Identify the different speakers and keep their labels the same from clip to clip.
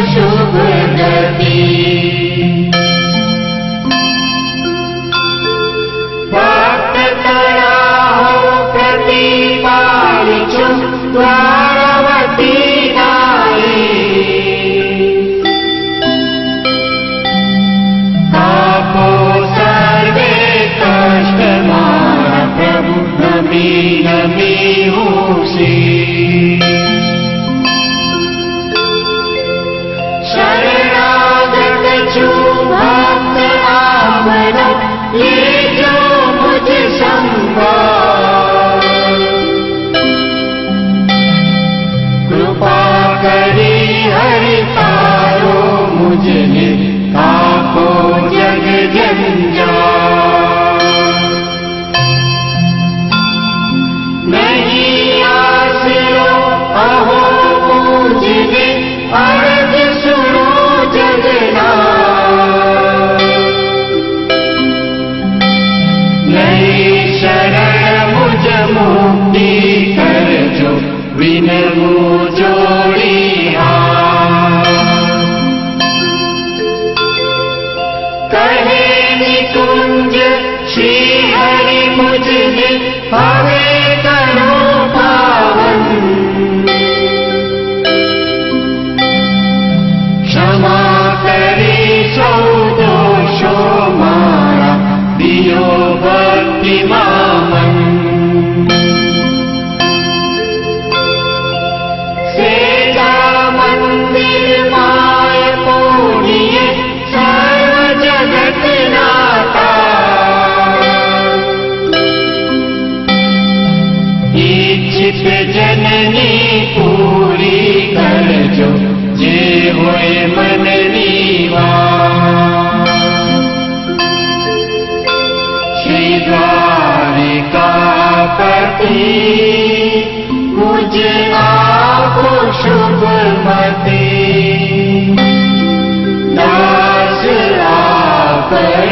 Speaker 1: yo میں منہ جوڑ जननी पूरी कर जो जे होए मन रीवा श्री द्वारिकापति मुझ आपो शुभ मति दास आपरानी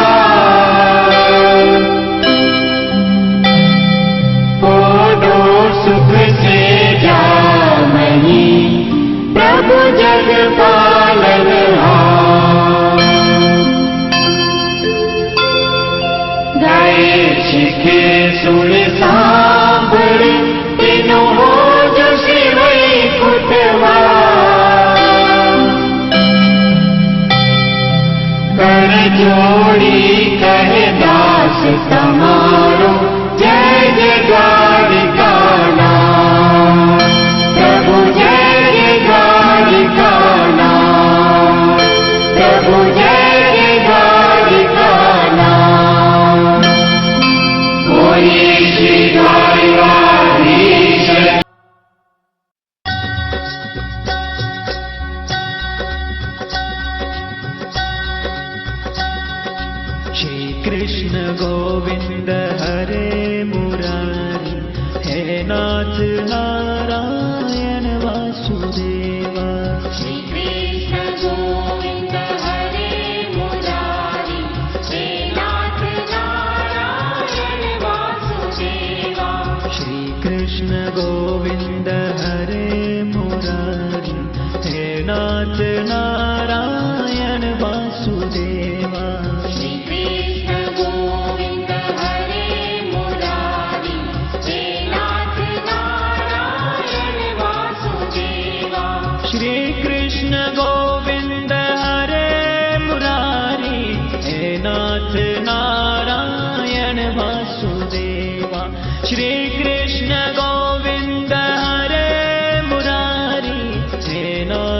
Speaker 1: শিখে শুনে
Speaker 2: श्रीकृष्ण गोविन्द हरे मुरारी हे नाथ नारायण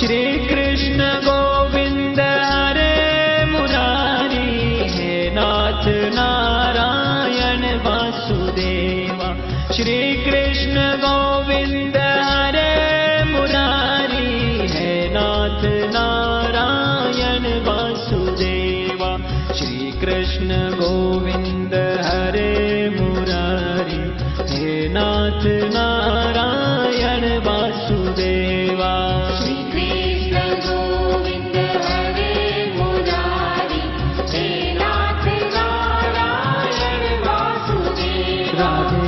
Speaker 2: श्रीकृष्ण गोविन्द हरे मुरारी हे नाथ नारायण वासुदेवा। श्रीकृष्ण गोविन्द हरे मुरारी हे नाथ नारायण वासुदेवा।
Speaker 3: श्रीकृष्ण गोविन्द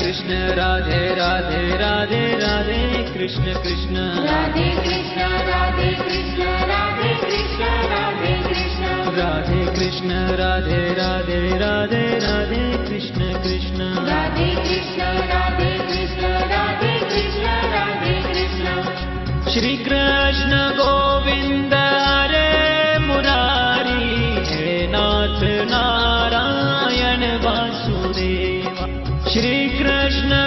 Speaker 1: कृष्ण राधे राधे
Speaker 2: राधे राधे कृष्ण कृष्ण।
Speaker 1: राधे कृष्ण राधे कृष्ण राधे कृष्ण राधे कृष्ण।
Speaker 2: राधे कृष्ण राधे राधे राधे राधे कृष्ण कृष्ण।
Speaker 1: राधे कृष्ण राधे कृष्ण राधे कृष्ण राधे कृष्ण।
Speaker 2: श्री कृष्ण गोविन्द हरे मुरारी हे नाथ नारायण वासुदेव श्री कृष्ण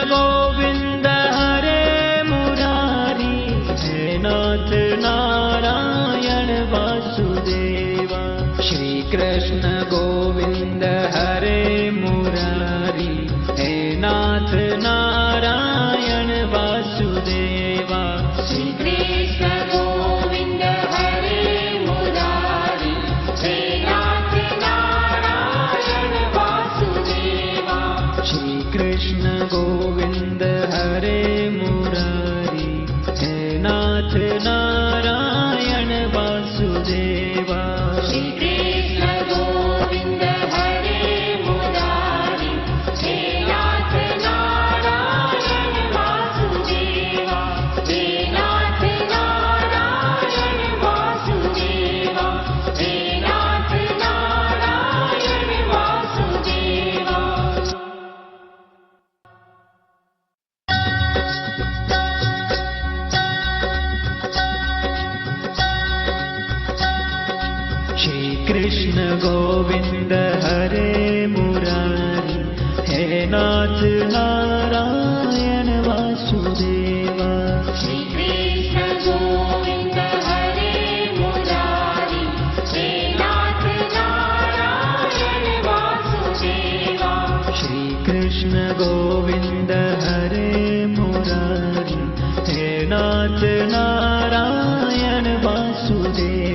Speaker 2: वासुदेवा। श्री कृष्ण गोविन्द हरे मुरारी हे नाथ नारायण वासुदेवा।
Speaker 1: श्री कृष्ण गोविन्द हरे मुरारी हे नाथ नारायण वासुदेवा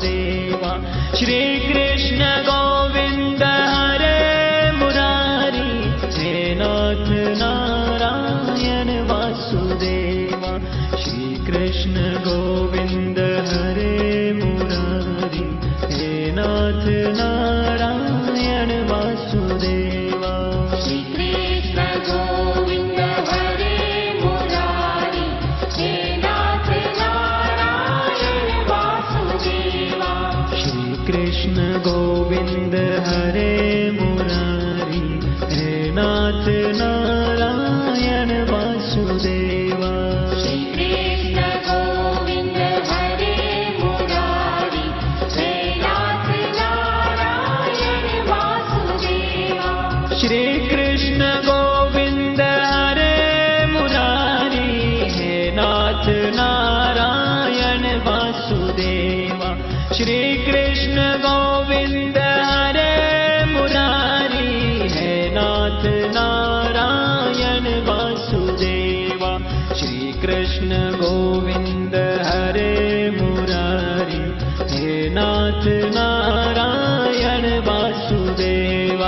Speaker 2: वासुदेवा
Speaker 1: श्री कृष्ण गोविन्द हरे मुरारी हे नाथ नारायण वासुदेवा।
Speaker 2: श्री कृष्ण गोविन्द वासुदेवा
Speaker 1: श्री कृष्ण गोविन्द हरे मुरारी हे नाथ नारायण वासुदेवा।
Speaker 2: श्री कृष्ण गोविन्द हरे मुरारी हे नाथ नारायण वासुदेवा
Speaker 1: श्री कृष्ण गोविन्द